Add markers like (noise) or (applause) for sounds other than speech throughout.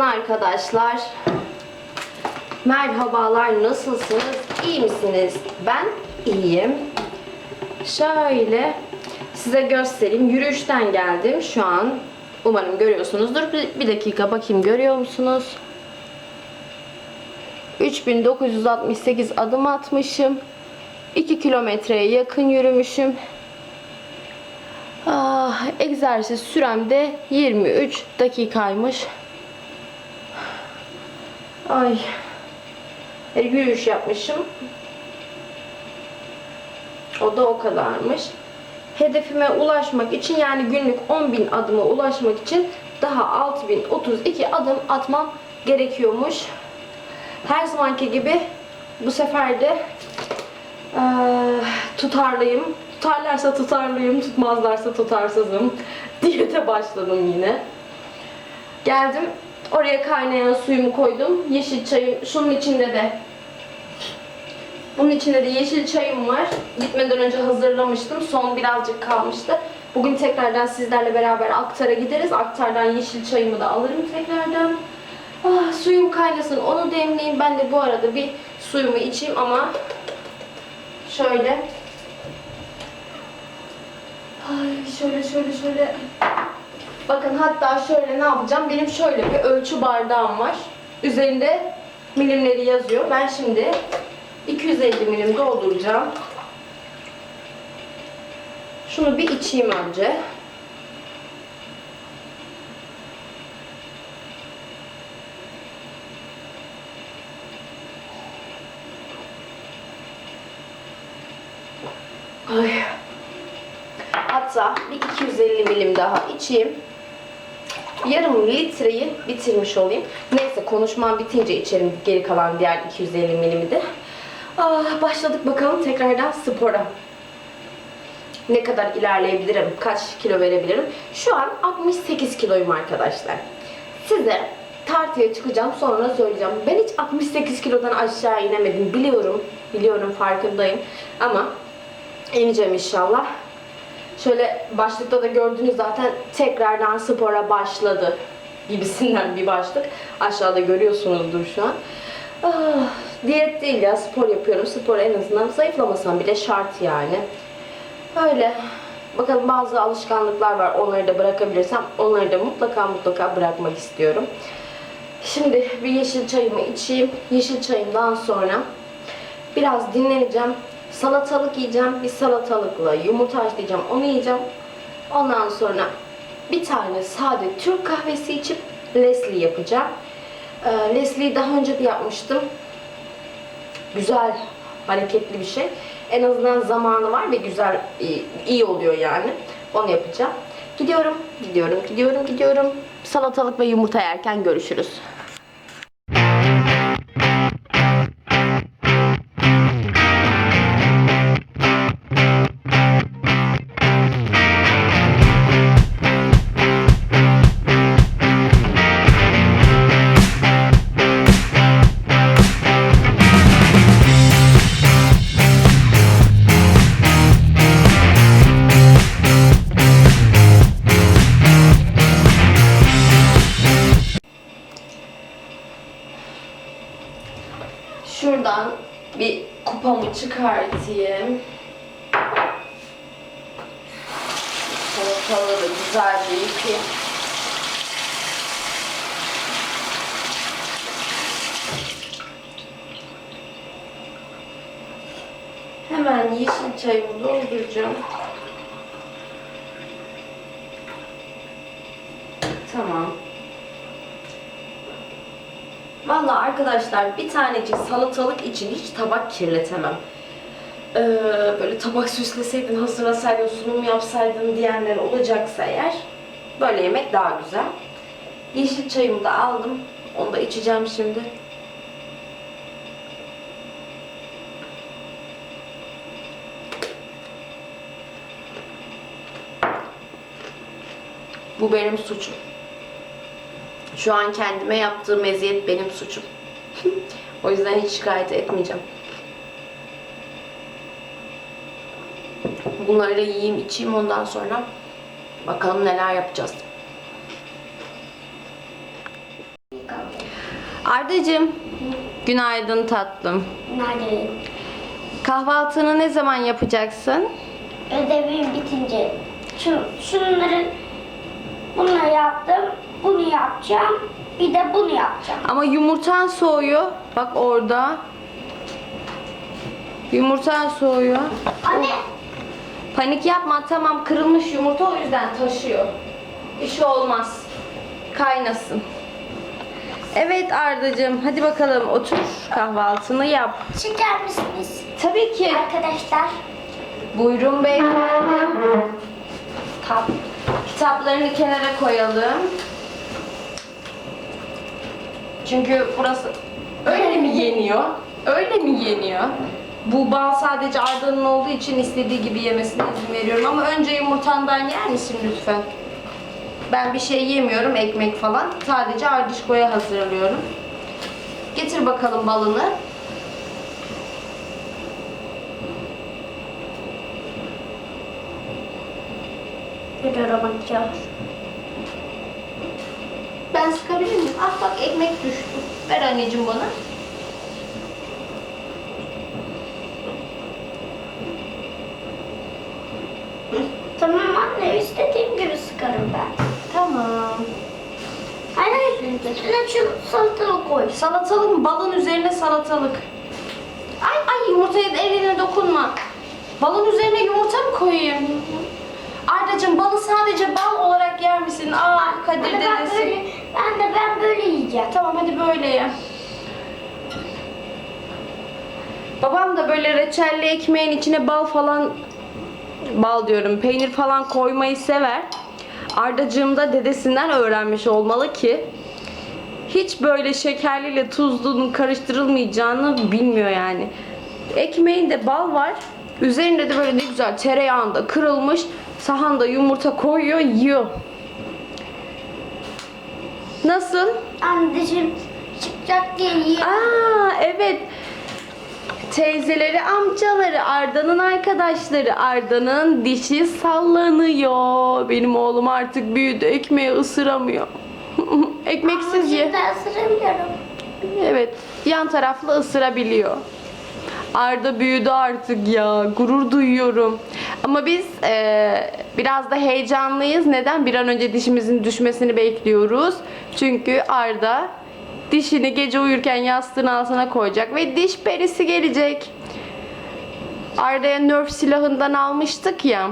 arkadaşlar. Merhabalar, nasılsınız? İyi misiniz? Ben iyiyim. Şöyle size göstereyim. Yürüyüşten geldim şu an. Umarım görüyorsunuzdur. Bir dakika bakayım görüyor musunuz? 3968 adım atmışım. 2 kilometreye yakın yürümüşüm. Ah, egzersiz sürem de 23 dakikaymış. Ay. E, yürüyüş yapmışım. O da o kadarmış. Hedefime ulaşmak için yani günlük 10.000 adıma ulaşmak için daha 6032 adım atmam gerekiyormuş. Her zamanki gibi bu sefer de eee, tutarlıyım. Tutarlarsa tutarlıyım, tutmazlarsa tutarsızım. (laughs) Diyete başladım yine. Geldim. Oraya kaynayan suyumu koydum. Yeşil çayım. Şunun içinde de bunun içinde de yeşil çayım var. Gitmeden önce hazırlamıştım. Son birazcık kalmıştı. Bugün tekrardan sizlerle beraber Aktar'a gideriz. Aktar'dan yeşil çayımı da alırım tekrardan. Ah, suyum kaynasın. Onu demleyeyim. Ben de bu arada bir suyumu içeyim ama şöyle Ay şöyle şöyle şöyle Bakın hatta şöyle ne yapacağım? Benim şöyle bir ölçü bardağım var. Üzerinde milimleri yazıyor. Ben şimdi 250 milim dolduracağım. Şunu bir içeyim önce. Ay. Hatta bir 250 milim daha içeyim. Yarım litreyi bitirmiş olayım. Neyse konuşmam bitince içerim geri kalan diğer 250 milimi de. Ah, başladık bakalım tekrardan spora. Ne kadar ilerleyebilirim, kaç kilo verebilirim? Şu an 68 kiloyum arkadaşlar. Size tartıya çıkacağım sonra söyleyeceğim. Ben hiç 68 kilodan aşağı inemedim. Biliyorum, biliyorum farkındayım. Ama ineceğim inşallah. Şöyle başlıkta da gördüğünüz zaten tekrardan spora başladı gibisinden bir başlık. Aşağıda görüyorsunuzdur şu an. Ah, diyet değil ya spor yapıyorum. Spor en azından zayıflamasam bile şart yani. Öyle. Bakalım bazı alışkanlıklar var. Onları da bırakabilirsem onları da mutlaka mutlaka bırakmak istiyorum. Şimdi bir yeşil çayımı içeyim. Yeşil çayımdan sonra biraz dinleneceğim. Salatalık yiyeceğim. Bir salatalıkla yumurta haşlayacağım. Onu yiyeceğim. Ondan sonra bir tane sade Türk kahvesi içip Leslie yapacağım. Ee, Leslie'yi daha önce de yapmıştım. Güzel, hareketli bir şey. En azından zamanı var ve güzel, iyi, iyi oluyor yani. Onu yapacağım. Gidiyorum, gidiyorum, gidiyorum, gidiyorum. Salatalık ve yumurta yerken görüşürüz. Bir kupamı çıkartayım. Salatalığı da güzelce yıkayayım. Hemen yeşil çayımı dolduracağım. Tamam. Valla arkadaşlar bir tanecik salatalık için hiç tabak kirletemem. Ee, böyle tabak süsleseydin, hazırlasaydın, sunum yapsaydın diyenler olacaksa eğer böyle yemek daha güzel. Yeşil çayımı da aldım. Onu da içeceğim şimdi. Bu benim suçum. Şu an kendime yaptığım eziyet benim suçum. (laughs) o yüzden hiç şikayet etmeyeceğim. Bunları da yiyeyim, içeyim ondan sonra bakalım neler yapacağız. Ardacığım, günaydın tatlım. Nerede? Kahvaltını ne zaman yapacaksın? Ödevim bitince şu, şunları bunu yaptım, bunu yapacağım, bir de bunu yapacağım. Ama yumurtan soğuyor. Bak orada. Yumurtan soğuyor. Anne, Panik yapma tamam kırılmış yumurta o yüzden taşıyor. Bir şey olmaz. Kaynasın. Evet Ardacığım hadi bakalım otur kahvaltını yap. çeker misiniz? Tabii ki. Arkadaşlar, Buyurun beyefendi. Kitaplarını kenara koyalım. Çünkü burası öyle mi yeniyor? Öyle mi yeniyor? Bu bal sadece Arda'nın olduğu için istediği gibi yemesine izin veriyorum ama önce yumurtandan yer misin lütfen? Ben bir şey yemiyorum, ekmek falan. Sadece Ardişko'ya hazırlıyorum. Getir bakalım balını. Görüyorum bakacağım. Ben sıkabilir miyim? Ah bak ekmek düştü. Ver anneciğim bana. Tamam anne, istediğim gibi sıkarım ben. Tamam. Anne, üstüne şu salatalık koy. Salatalık mı? Balın üzerine salatalık. Ay ay yumurtaya eline dokunma. Balın üzerine yumurta mı koyayım? Ardacığım balı sadece bal olarak yer misin? Aa Kadir Anne, ben dedesi. Ben de ben böyle yiyeceğim. Tamam hadi böyle ye. Babam da böyle reçelli ekmeğin içine bal falan bal diyorum peynir falan koymayı sever. Ardacığım da dedesinden öğrenmiş olmalı ki hiç böyle şekerliyle tuzlunun karıştırılmayacağını bilmiyor yani. Ekmeğinde bal var. Üzerinde de böyle ne güzel tereyağında kırılmış sahanda yumurta koyuyor, yiyor. Nasıl? Anneciğim çıkacak diye yiyemem. Aa evet. Teyzeleri, amcaları, Arda'nın arkadaşları. Arda'nın dişi sallanıyor. Benim oğlum artık büyüdü. Ekmeği ısıramıyor. (laughs) Ekmeksiz ye. Şimdi ısıramıyorum. Evet. Yan taraflı ısırabiliyor. Arda büyüdü artık ya. Gurur duyuyorum. Ama biz eee, biraz da heyecanlıyız. Neden? Bir an önce dişimizin düşmesini bekliyoruz. Çünkü Arda dişini gece uyurken yastığın altına koyacak ve diş perisi gelecek. Arda'ya Nerf silahından almıştık ya.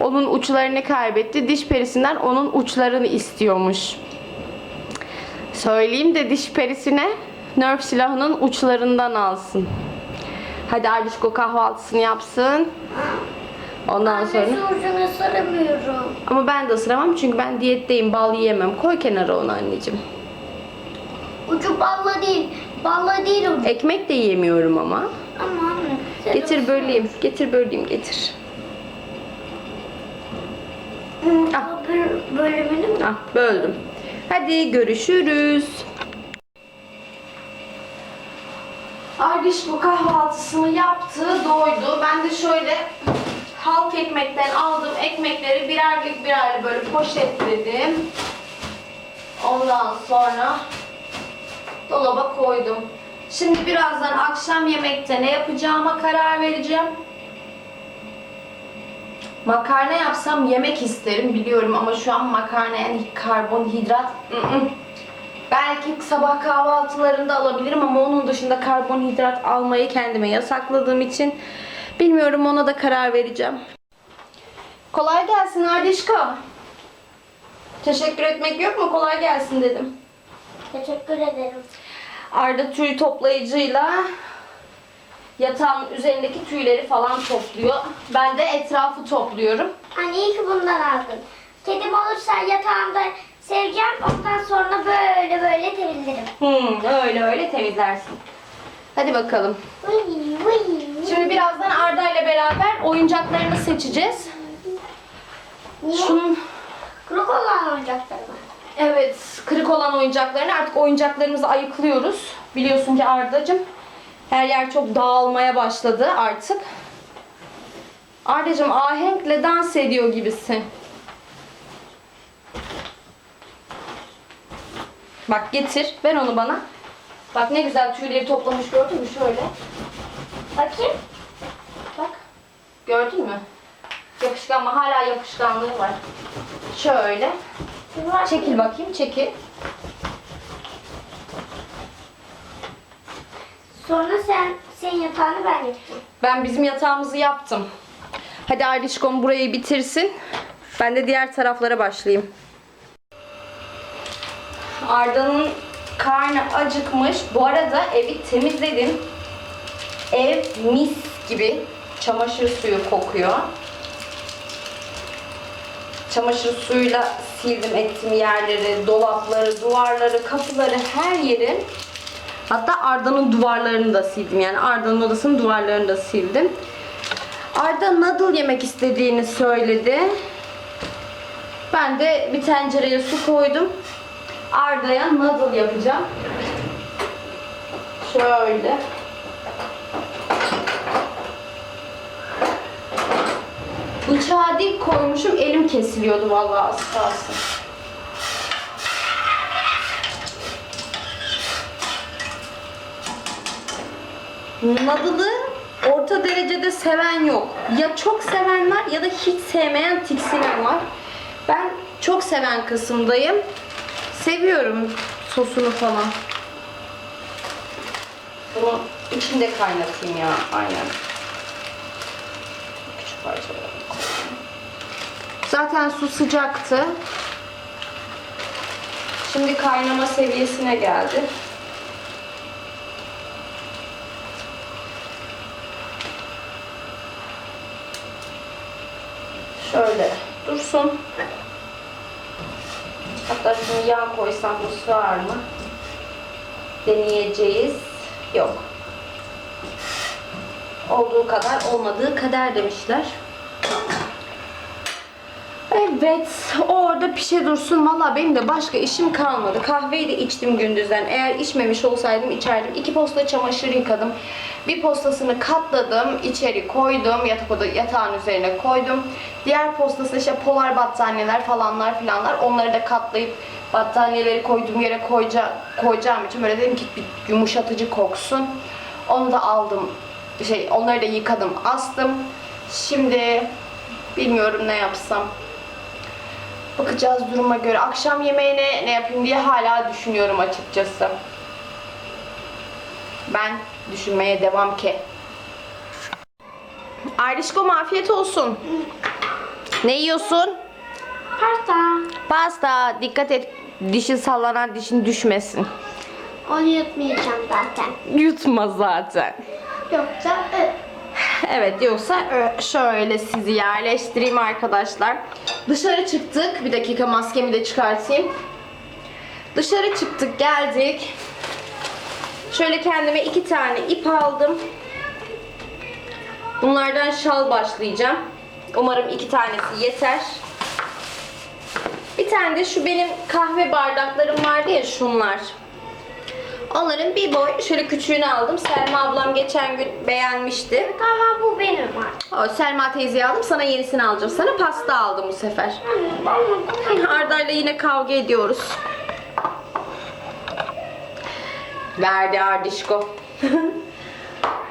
Onun uçlarını kaybetti. Diş perisinden onun uçlarını istiyormuş. Söyleyeyim de diş perisine Nerf silahının uçlarından alsın. Hadi Ardişko kahvaltısını yapsın. Ondan Anne sonra... şu ucunu ısıramıyorum. Ama ben de ısıramam çünkü ben diyetteyim. Bal yiyemem. Koy kenara onu anneciğim. Ucu balla değil. Balla değil ucu. Ekmek de yiyemiyorum ama. Ama anne. Getir böleyim. Getir böleyim getir. Yumurta böl- bölümünü mü? Ah böldüm. Hadi görüşürüz. Ardiş bu kahvaltısını yaptı, doydu. Ben de şöyle halk ekmekten aldığım ekmekleri birerlik birerli böyle poşetledim. Ondan sonra dolaba koydum. Şimdi birazdan akşam yemekte ne yapacağıma karar vereceğim. Makarna yapsam yemek isterim biliyorum ama şu an makarna yani karbonhidrat ı-ı. Belki sabah kahvaltılarında alabilirim ama onun dışında karbonhidrat almayı kendime yasakladığım için bilmiyorum ona da karar vereceğim. Kolay gelsin Ardişko. Teşekkür etmek yok mu? Kolay gelsin dedim. Teşekkür ederim. Arda tüy toplayıcıyla yatağın üzerindeki tüyleri falan topluyor. Ben de etrafı topluyorum. Anne iyi ki bundan aldın. Kedim olursa yatağımda seveceğim. Ondan sonra böyle böyle temizlerim. Hmm, öyle öyle temizlersin. Hadi bakalım. Vıy, vıy. Şimdi birazdan Arda ile beraber oyuncaklarını seçeceğiz. Niye? Şunun Kuru olan oyuncaklar mı? evet kırık olan oyuncaklarını artık oyuncaklarımızı ayıklıyoruz. Biliyorsun ki Arda'cığım her yer çok dağılmaya başladı artık. Arda'cığım ahenkle dans ediyor gibisin. Bak getir ver onu bana. Bak ne güzel tüyleri toplamış gördün mü şöyle. Bakayım. Bak. Gördün mü? Yapışkan ama hala yapışkanlığı var. Şöyle. Çekil bakayım çekil. Sonra sen senin yatağını ben yapacağım. Ben bizim yatağımızı yaptım. Hadi Ailişkom burayı bitirsin. Ben de diğer taraflara başlayayım. Arda'nın karnı acıkmış. Bu arada evi temizledim. Ev mis gibi çamaşır suyu kokuyor. Çamaşır suyuyla sildim ettim yerleri, dolapları, duvarları, kapıları, her yeri. Hatta Arda'nın duvarlarını da sildim. Yani Arda'nın odasının duvarlarını da sildim. Arda noodle yemek istediğini söyledi. Ben de bir tencereye su koydum. Arda'ya noodle yapacağım. Şöyle. Bıçağı dik koymuşum. Elim kesiliyordu vallahi az. Noodle'ı orta derecede seven yok. Ya çok seven var ya da hiç sevmeyen tiksinen var. Ben çok seven kısımdayım. Seviyorum sosunu falan. Bunu içinde kaynatayım ya. Aynen. Küçük parçalara koyayım. Zaten su sıcaktı. Şimdi kaynama seviyesine geldi. Şöyle dursun. Hatta şunu yağ koysam bu sığar mı? Deneyeceğiz. Yok. Olduğu kadar olmadığı kadar demişler. Evet, orada pişe dursun. Valla benim de başka işim kalmadı. Kahveyi de içtim gündüzden. Eğer içmemiş olsaydım içerdim. İki posta çamaşır yıkadım. Bir postasını katladım, içeri koydum. Yatak oda yatağın üzerine koydum. Diğer postası işte polar battaniyeler falanlar filanlar. Onları da katlayıp battaniyeleri koyduğum yere koyca, koyacağım için böyle dedim ki bir yumuşatıcı koksun. Onu da aldım. Şey, onları da yıkadım, astım. Şimdi bilmiyorum ne yapsam. Bakacağız duruma göre. Akşam yemeğine ne yapayım diye hala düşünüyorum açıkçası. Ben düşünmeye devam ki. Ayrışkom afiyet olsun. Ne yiyorsun? Pasta. Pasta. Dikkat et. Dişin sallanan dişin düşmesin. Onu yutmayacağım zaten. Yutma zaten. Yoksa ö. Evet yoksa ö- şöyle sizi yerleştireyim arkadaşlar. Dışarı çıktık. Bir dakika maskemi de çıkartayım. Dışarı çıktık geldik. Şöyle kendime iki tane ip aldım. Bunlardan şal başlayacağım. Umarım iki tanesi yeter. Bir tane de şu benim kahve bardaklarım vardı ya şunlar. Onların bir boy şöyle küçüğünü aldım. Selma ablam geçen gün beğenmişti. Tamam bu benim artık. O, Selma teyzeyi aldım. Sana yenisini alacağım. Sana pasta aldım bu sefer. Bana Arda'yla yine kavga ediyoruz. Verdi Ardişko. (laughs)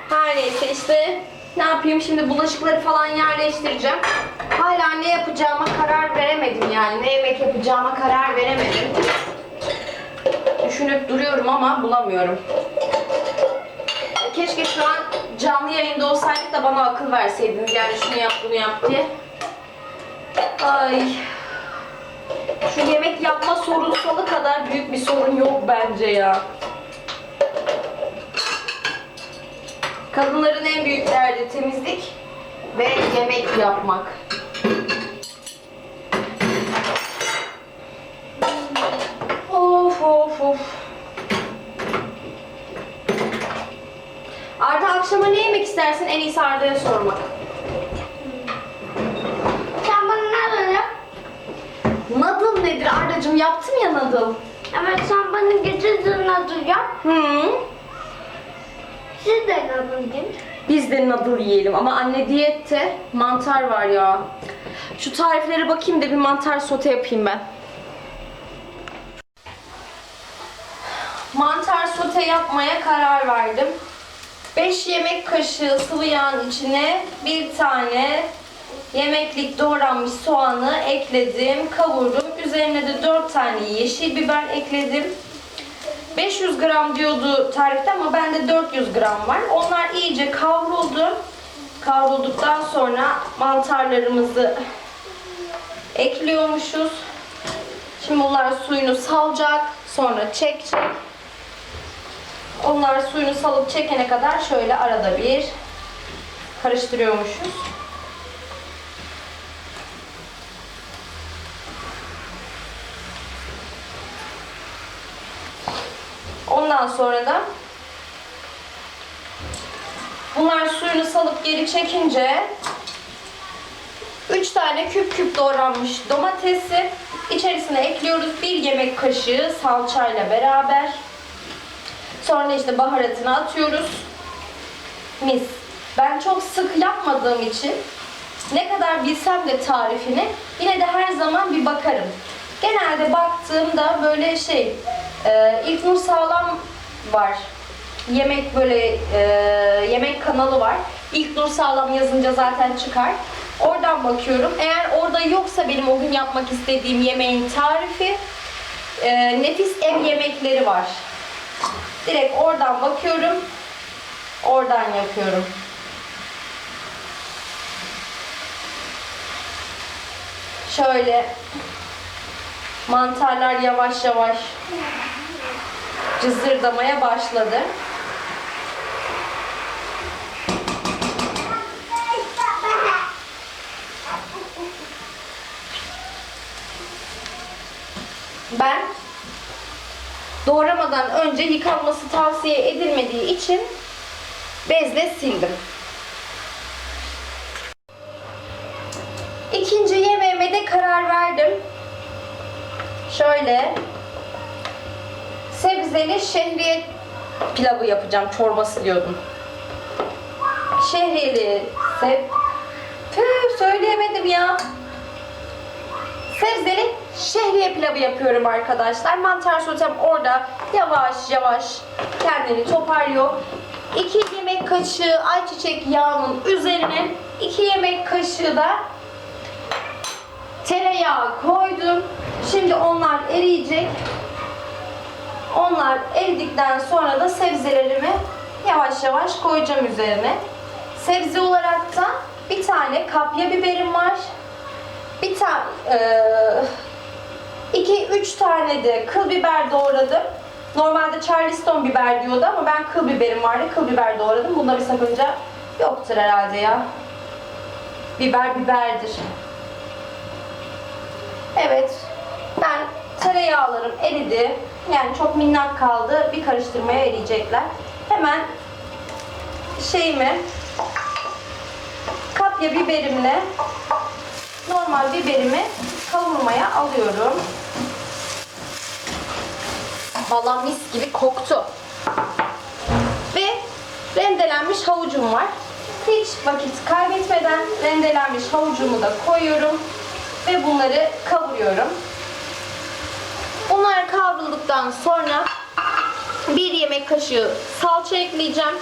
Her neyse işte ne yapayım şimdi bulaşıkları falan yerleştireceğim. Hala ne yapacağıma karar veremedim yani. Ne yemek yapacağıma karar veremedim. Düşünüp duruyorum ama bulamıyorum. Keşke şu an canlı yayında olsaydık da bana akıl verseydiniz. Yani şunu yap bunu yap diye. Ay. Şu yemek yapma sorunsalı kadar büyük bir sorun yok bence ya. Kadınların en büyük derdi temizlik ve yemek yapmak. Of of of. Arda akşama ne yemek istersin? En iyisi Arda'ya sormak. Sen bana ne alıyorsun? Noodle nedir Arda'cığım? Yaptım ya noodle. Ama sen bana getirdin adı yap. Hı. Siz de ne yapın Biz de noodle yiyelim ama anne diyette mantar var ya. Şu tariflere bakayım da bir mantar sote yapayım ben. mantar sote yapmaya karar verdim. 5 yemek kaşığı sıvı yağın içine bir tane yemeklik doğranmış soğanı ekledim, kavurdum. Üzerine de 4 tane yeşil biber ekledim. 500 gram diyordu tarifte ama bende 400 gram var. Onlar iyice kavruldu. Kavrulduktan sonra mantarlarımızı ekliyormuşuz. Şimdi bunlar suyunu salacak. Sonra çekecek. Onlar suyunu salıp çekene kadar şöyle arada bir karıştırıyormuşuz. Ondan sonra da bunlar suyunu salıp geri çekince 3 tane küp küp doğranmış domatesi içerisine ekliyoruz. 1 yemek kaşığı salçayla beraber. Sonra işte baharatını atıyoruz. Mis. Ben çok sık yapmadığım için ne kadar bilsem de tarifini yine de her zaman bir bakarım. Genelde baktığımda böyle şey e, İlknur Sağlam var. Yemek böyle e, yemek kanalı var. İlknur Sağlam yazınca zaten çıkar. Oradan bakıyorum. Eğer orada yoksa benim o gün yapmak istediğim yemeğin tarifi e, nefis ev yemekleri var. Direkt oradan bakıyorum. Oradan yapıyorum. Şöyle mantarlar yavaş yavaş cızırdamaya başladı. Ben doğramadan önce yıkanması tavsiye edilmediği için bezle sildim. İkinci yemeğime de karar verdim. Şöyle sebzeli şehriye pilavı yapacağım. Çorbası diyordum. Şehriyeli seb... Tüh söyleyemedim ya. Sebzeli şehriye pilavı yapıyorum arkadaşlar. Mantar sotem orada yavaş yavaş kendini toparlıyor. 2 yemek kaşığı ayçiçek yağının üzerine 2 yemek kaşığı da tereyağı koydum. Şimdi onlar eriyecek. Onlar eridikten sonra da sebzelerimi yavaş yavaş koyacağım üzerine. Sebze olarak da bir tane kapya biberim var. Bir tane, iki üç tane de kıl biber doğradım. Normalde Charleston biber diyordu ama ben kıl biberim vardı. Kıl biber doğradım. Bunda bir sakınca yoktur herhalde ya. Biber biberdir. Evet. Ben tereyağlarım eridi. Yani çok minnak kaldı. Bir karıştırmaya eriyecekler. Hemen şeyimi kapya biberimle normal biberimi kavurmaya alıyorum. Vallahi mis gibi koktu. Ve rendelenmiş havucum var. Hiç vakit kaybetmeden rendelenmiş havucumu da koyuyorum ve bunları kavuruyorum. Bunlar kavrulduktan sonra bir yemek kaşığı salça ekleyeceğim.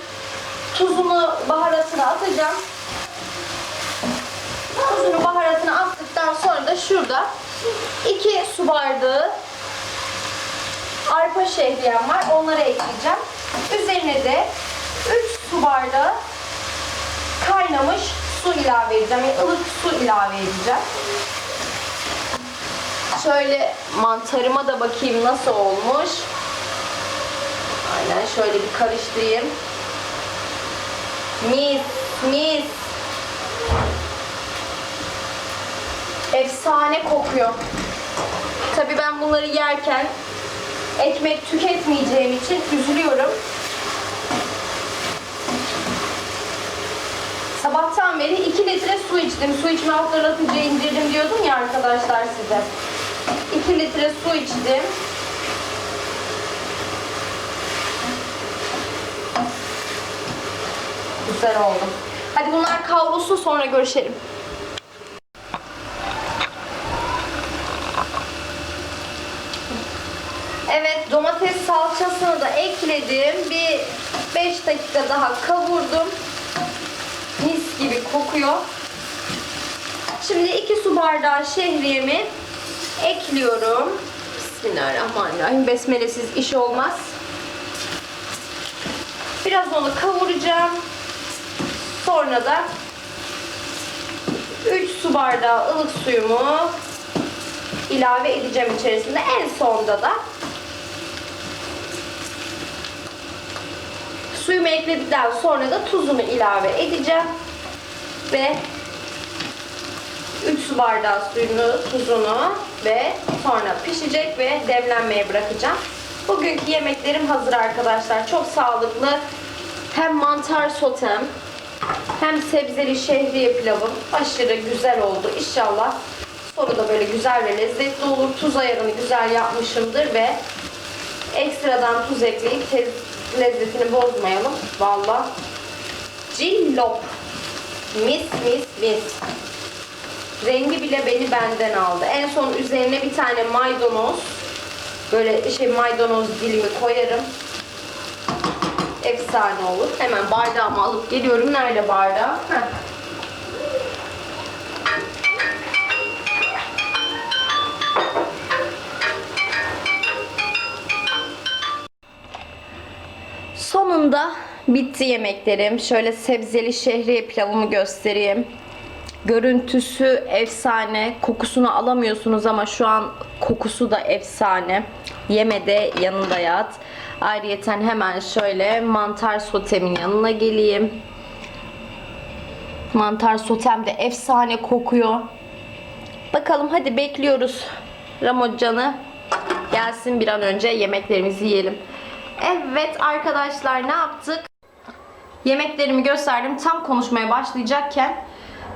Tuzunu, baharatını atacağım. Tuzunu, baharatını attıktan sonra da şurada 2 su bardağı arpa şehriyem var. Onları ekleyeceğim. Üzerine de 3 su bardağı kaynamış su ilave edeceğim. Yani ılık su ilave edeceğim. Şöyle mantarıma da bakayım nasıl olmuş. Aynen şöyle bir karıştırayım. Mis, mis. Efsane kokuyor. Tabii ben bunları yerken ekmek tüketmeyeceğim için üzülüyorum. Sabahtan beri 2 litre su içtim. Su içme hatırlatıcı indirdim diyordum ya arkadaşlar size. 2 litre su içtim. Güzel oldu. Hadi bunlar kavrulsun sonra görüşelim. Evet domates Salçasını da ekledim. Bir 5 dakika daha kavurdum. Mis gibi kokuyor. Şimdi 2 su bardağı şehriyemi ekliyorum. Bismillahirrahmanirrahim. Besmelesiz iş olmaz. Biraz onu kavuracağım. Sonra da 3 su bardağı ılık suyumu ilave edeceğim içerisinde. En sonda da suyumu ekledikten sonra da tuzunu ilave edeceğim. Ve 3 su bardağı suyunu, tuzunu ve sonra pişecek ve demlenmeye bırakacağım. Bugünkü yemeklerim hazır arkadaşlar. Çok sağlıklı. Hem mantar sotem hem sebzeli şehriye pilavım aşırı güzel oldu. İnşallah sonu da böyle güzel ve lezzetli olur. Tuz ayarını güzel yapmışımdır ve ekstradan tuz ekleyip tez lezzetini bozmayalım. Valla cillop mis mis mis. Rengi bile beni benden aldı. En son üzerine bir tane maydanoz böyle şey maydanoz dilimi koyarım. Efsane olur. Hemen bardağımı alıp geliyorum. Nerede bardağı? Sonunda bitti yemeklerim. Şöyle sebzeli şehriye pilavımı göstereyim. Görüntüsü efsane. Kokusunu alamıyorsunuz ama şu an kokusu da efsane. Yeme de yanında yat. Ayrıyeten hemen şöyle mantar sotemin yanına geleyim. Mantar sotem de efsane kokuyor. Bakalım hadi bekliyoruz Ramazan'ı. Gelsin bir an önce yemeklerimizi yiyelim. Evet arkadaşlar ne yaptık? Yemeklerimi gösterdim. Tam konuşmaya başlayacakken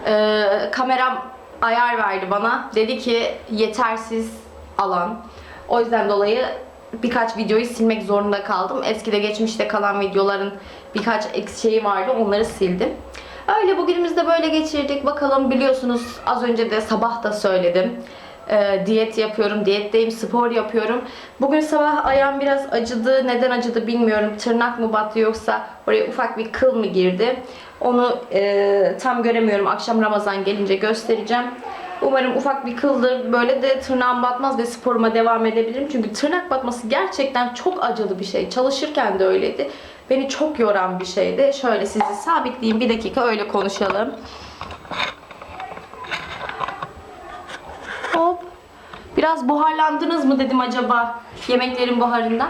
e, kameram ayar verdi bana. Dedi ki yetersiz alan. O yüzden dolayı birkaç videoyu silmek zorunda kaldım. Eskide geçmişte kalan videoların birkaç şeyi vardı. Onları sildim. Öyle bugünümüzü de böyle geçirdik. Bakalım biliyorsunuz az önce de sabah da söyledim. Ee, diyet yapıyorum, diyetteyim, spor yapıyorum. Bugün sabah ayağım biraz acıdı. Neden acıdı bilmiyorum. Tırnak mı battı yoksa oraya ufak bir kıl mı girdi? Onu e, tam göremiyorum. Akşam Ramazan gelince göstereceğim. Umarım ufak bir kıldır. Böyle de tırnağım batmaz ve sporuma devam edebilirim. Çünkü tırnak batması gerçekten çok acılı bir şey. Çalışırken de öyleydi. Beni çok yoran bir şeydi. Şöyle sizi sabitleyeyim. Bir dakika öyle konuşalım. Biraz buharlandınız mı dedim acaba yemeklerin buharından.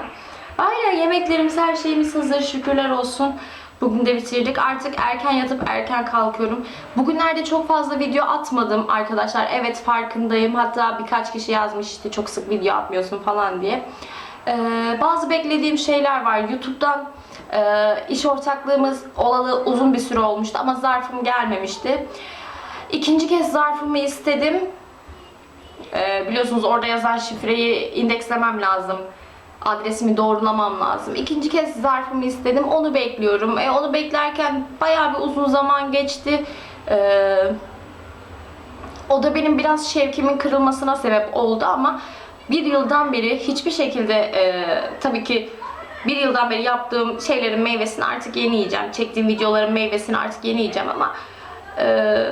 Aynen yemeklerimiz her şeyimiz hazır şükürler olsun. Bugün de bitirdik. Artık erken yatıp erken kalkıyorum. Bugünlerde çok fazla video atmadım arkadaşlar. Evet farkındayım. Hatta birkaç kişi yazmış işte çok sık video atmıyorsun falan diye. Ee, bazı beklediğim şeyler var. YouTube'dan e, iş ortaklığımız olalı uzun bir süre olmuştu ama zarfım gelmemişti. İkinci kez zarfımı istedim. Ee, biliyorsunuz orada yazan şifreyi indekslemem lazım. Adresimi doğrulamam lazım. İkinci kez zarfımı istedim. Onu bekliyorum. E, onu beklerken bayağı bir uzun zaman geçti. Ee, o da benim biraz şevkimin kırılmasına sebep oldu ama bir yıldan beri hiçbir şekilde e, tabii ki bir yıldan beri yaptığım şeylerin meyvesini artık yeni yiyeceğim. Çektiğim videoların meyvesini artık yeni yiyeceğim ama e,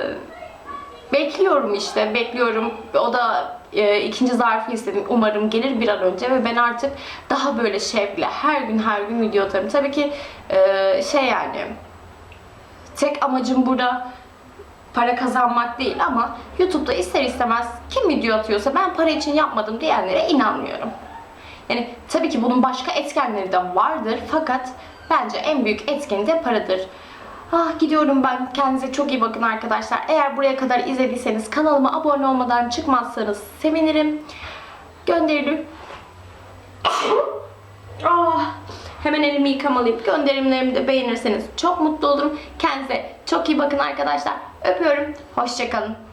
Bekliyorum işte, bekliyorum. O da e, ikinci zarfı istedim. Umarım gelir bir an önce ve ben artık daha böyle şevkle her gün her gün video atarım. Tabii ki e, şey yani tek amacım burada para kazanmak değil ama YouTube'da ister istemez kim video atıyorsa ben para için yapmadım diyenlere inanmıyorum. Yani tabii ki bunun başka etkenleri de vardır fakat bence en büyük etkeni de paradır. Ah gidiyorum ben. Kendinize çok iyi bakın arkadaşlar. Eğer buraya kadar izlediyseniz kanalıma abone olmadan çıkmazsanız sevinirim. Gönderirim. (coughs) ah, hemen elimi yıkamalıyım. Gönderimlerimi de beğenirseniz çok mutlu olurum. Kendinize çok iyi bakın arkadaşlar. Öpüyorum. Hoşçakalın.